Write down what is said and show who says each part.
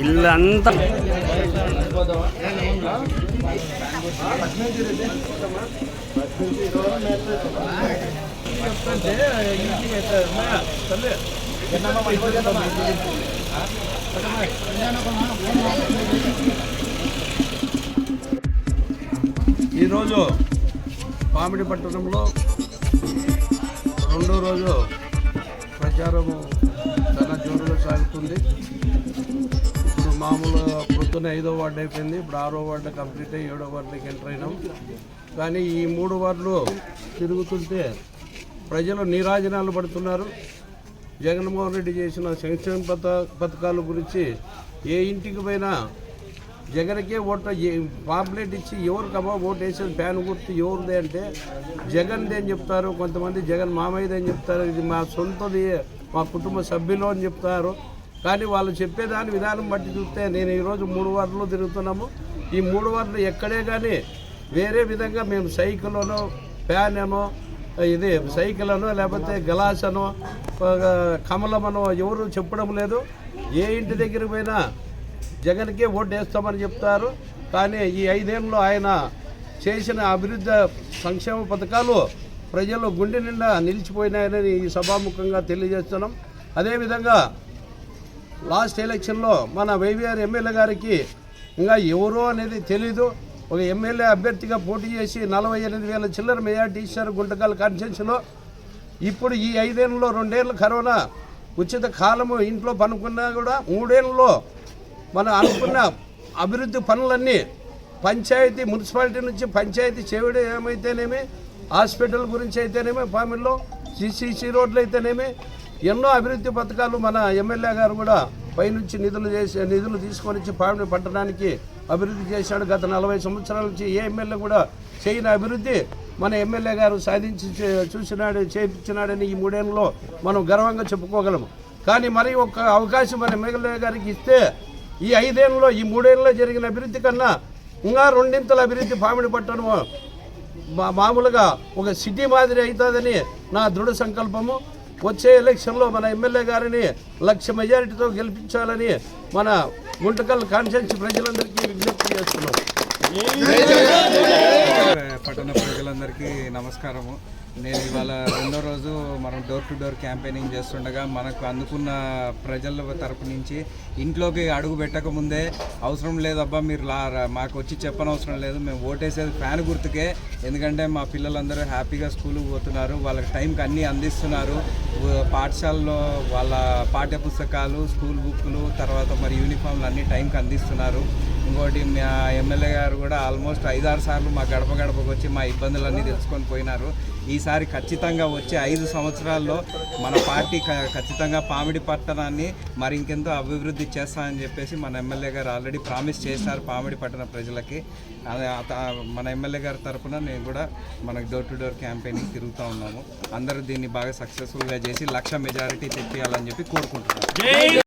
Speaker 1: ఇల్లంతా
Speaker 2: ఈరోజు పామిడి పట్టణంలో రెండో రోజు ప్రచారము చాలా జోరుగా సాగుతుంది. ఇప్పుడు మామూలు పొద్దున్న ఐదో వార్డు అయిపోయింది. ఇప్పుడు ఆరో వార్డు కంప్లీట్ అయ్యి ఏడో వార్డుకి ఎంటర్ అయినాం. కానీ ఈ మూడు వార్డులు తిరుగుతుంటే ప్రజలు నీరాజనాలు పడుతున్నారు. జగన్మోహన్ రెడ్డి చేసిన సంక్షేమ పథ పథకాల గురించి ఏ ఇంటికి పోయినా జగన్కే ఓటు పాంప్లెట్ ఇచ్చి ఎవరికమ్మా ఓటు వేసేది ఫ్యాన్ గుర్తు ఎవరిది అంటే జగన్ది అని చెప్తారు. కొంతమంది జగన్ మామయ్యది అని చెప్తారు. ఇది మా సొంతది మా కుటుంబ సభ్యులు అని చెప్తారు. కానీ వాళ్ళు చెప్పేదాని విధానం బట్టి చూస్తే నేను ఈరోజు మూడు వార్లు తిరుగుతున్నాము. ఈ మూడు వార్లు ఎక్కడే కానీ వేరే విధంగా మేము సైకిల్లోనో ఫ్యాన్ అనో ఇది సైకిల్ అనో లేకపోతే గ్లాస్ అనో కమలం కమలమనో ఎవరు చెప్పడం లేదు. ఏ ఇంటి దగ్గరికి పోయినా జగన్కే ఓటు వేస్తామని చెప్తారు. కానీ ఈ ఐదేళ్ళలో ఆయన చేసిన అభివృద్ధి సంక్షేమ పథకాలు ప్రజలు గుండె నిండా నిలిచిపోయినాయని ఈ సభాముఖంగా తెలియజేస్తున్నాం. అదేవిధంగా లాస్ట్ ఎలక్షన్లో మన వైవిఆర్ ఎమ్మెల్యే గారికి ఇంకా ఎవరో అనేది తెలీదు. ఒక ఎమ్మెల్యే అభ్యర్థిగా పోటీ చేసి నలభై ఎనిమిది వేల చిల్లర మెజార్టీ ఇచ్చారు గుంటకల్ కాన్స్టిట్యూన్సీలో. ఇప్పుడు ఈ ఐదేళ్ళలో రెండేళ్ళు కరోనా. ఉచిత కాలము ఇంట్లో పనుకున్నా కూడా మూడేళ్ళలో మనం అనుకున్న అభివృద్ధి పనులన్నీ పంచాయతీ మున్సిపాలిటీ నుంచి పంచాయతీ చేయడం ఏమైతేనేమి హాస్పిటల్ గురించి అయితేనేమి పామిల్లో సిసిసి రోడ్లు అయితేనేమి ఎన్నో అభివృద్ధి పథకాలు మన ఎమ్మెల్యే గారు కూడా పైనుంచి నిధులు చేసి నిధులు తీసుకొని వచ్చి పట్టడానికి అభివృద్ధి చేశాడు. గత నలభై సంవత్సరాల నుంచి ఏ ఎమ్మెల్యే కూడా చేయని అభివృద్ధి మన ఎమ్మెల్యే గారు సాధించి చూసినాడు చేయించినాడని ఈ మూడేళ్ళలో మనం గర్వంగా చెప్పుకోగలము. కానీ మరి ఒక అవకాశం మన ఎమ్మెల్యే గారికి ఇస్తే ఈ ఐదేళ్ళలో ఈ మూడేళ్ళలో జరిగిన అభివృద్ధి కన్నా ఇంకా రెండింతల అభివృద్ధి పామిడి పట్టడం మా- మామూలుగా ఒక సిటీ మాదిరి అవుతుందని నా దృఢ సంకల్పము. వచ్చే ఎలక్షన్లో మన ఎమ్మెల్యే గారిని లక్ష మెజారిటీతో గెలిపించాలని మన గుంటకల్ కాన్షియన్స్ ప్రజలందరికీ విజ్ఞప్తి చేస్తున్నాం.
Speaker 3: పట్టణ ప్రజలందరికీ నమస్కారము. నేను ఇవాళ రెండో రోజు మనం డోర్ టు డోర్ క్యాంపెయినింగ్ చేస్తుండగా మనకు అందుకున్న ప్రజల తరపు నుంచి ఇంట్లోకి అడుగు పెట్టకముందే అవసరం లేదబ్బా మీరు లా మాకు వచ్చి చెప్పనవసరం లేదు మేము ఓటేసేది ఫ్యాన్ గుర్తుకే. ఎందుకంటే మా పిల్లలందరూ హ్యాపీగా స్కూల్కి పోతున్నారు వాళ్ళకి టైంకి అన్నీ అందిస్తున్నారు. పాఠశాలలో వాళ్ళ పాఠ్య పుస్తకాలు స్కూల్ బుక్లు తర్వాత మరి యూనిఫామ్లు అన్నీ టైంకి అందిస్తున్నారు. ఇంకోటి మా ఎమ్మెల్యే గారు కూడా ఆల్మోస్ట్ ఐదారు సార్లు మా గడప గడపకు వచ్చి మా ఇబ్బందులన్నీ తెలుసుకొని పోయినారు. ఈసారి ఖచ్చితంగా వచ్చే ఐదు సంవత్సరాల్లో మన పార్టీ ఖచ్చితంగా పామిడి పట్టణాన్ని మరి ఇంకెంతో అభివృద్ధి చేస్తామని చెప్పేసి మన ఎమ్మెల్యే గారు ఆల్రెడీ ప్రామిస్ చేశారు పామిడి పట్టణ ప్రజలకి. మన ఎమ్మెల్యే గారి తరపున నేను కూడా మనకు డోర్ టు డోర్ క్యాంపెయినింగ్ తిరుగుతూ ఉన్నాము. అందరూ దీన్ని బాగా సక్సెస్ఫుల్గా చేసి లక్ష మెజారిటీ తెప్పియాలని చెప్పి కోరుకుంటున్నాను